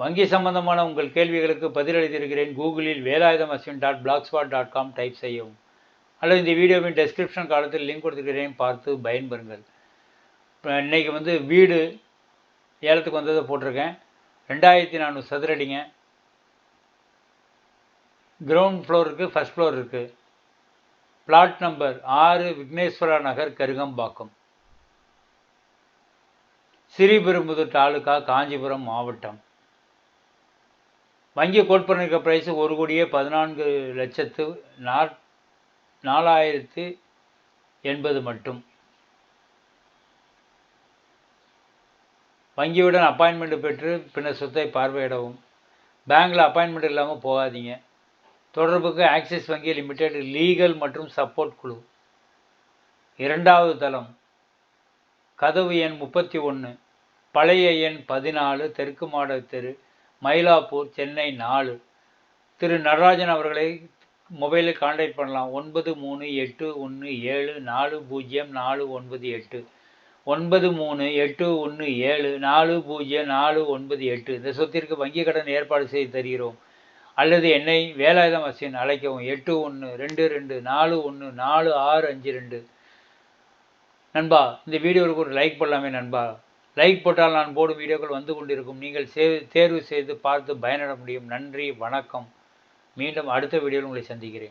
வங்கி சம்பந்தமான உங்கள் கேள்விகளுக்கு பதிலளித்திருக்கிறேன். கூகுளில் Velayutham Ashwin dot blogspot dot com type செய்யவும். அல்லது இந்த வீடியோவின் டெஸ்கிரிப்ஷன் காலத்தில் லிங்க் கொடுத்துருக்கிறேன். பார்த்து பயன்பெறுங்கள். இப்போ இன்றைக்கி வந்து வீடு ஏலத்துக்கு வந்ததை போட்டிருக்கேன். ரெண்டாயிரத்தி நானூறு சதுரடிங்க கிரவுண்ட் ஃப்ளோர் இருக்குது ஃபஸ்ட் ஃப்ளோர் இருக்குது பிளாட் நம்பர் ஆறு விக்னேஸ்வரா நகர் கருகம்பாக்கம். ஸ்ரீபெரும்புதூர் தாலுகா காஞ்சிபுரம் மாவட்டம். வங்கி கோட் பண்ணிருக்க ப்ரைஸ் ஒரு கோடியே பதினான்கு லட்சத்து நா நாலாயிரத்து எண்பது மட்டும். வங்கியுடன் அப்பாயின்மெண்ட் பெற்று பின்னர் சொத்தை பார்வையிடவும். பேங்க்கில் அப்பாயின்மெண்ட் இல்லாமல் போகாதீங்க. தொடர்புக்கு ஆக்சிஸ் வங்கி லிமிடெட் லீகல் மற்றும் சப்போர்ட் குழு. இரண்டாவது தளம். கதவு எண் முப்பத்தி ஒன்று பழைய எண் பதினாலு. தெற்கு மாட தெரு. மயிலாப்பூர் சென்னை நாலு. திரு. நடராஜன் அவர்களை மொபைலில் கான்டாக்ட் பண்ணலாம். ஒன்பது மூணு எட்டு ஒன்று ஏழு நாலு பூஜ்ஜியம் நாலு ஒன்பது எட்டு. ஒன்பது மூணு எட்டு ஒன்று ஏழு நாலு பூஜ்ஜியம் நாலு ஒன்பது எட்டு. இந்த சொத்திற்கு வங்கிக் கடன் ஏற்பாடு செய்து தருகிறோம். அல்லது என்னை வேலாயுதம் அசின் அழைக்கவும். எட்டு ஒன்று ரெண்டு ரெண்டு நாலு ஒன்று நாலு ஆறு அஞ்சு ரெண்டு. நண்பா இந்த வீடியோவுக்கு ஒரு லைக் பண்ணலாமே நண்பா. லைக் போட்டால் நான் போடும் வீடியோக்கள் வந்து கொண்டிருக்கும். நீங்கள் தேர்வு செய்து பார்த்து பயனிட முடியும். நன்றி வணக்கம். மீண்டும் அடுத்த வீடியோவில் உங்களை சந்திக்கிறேன்.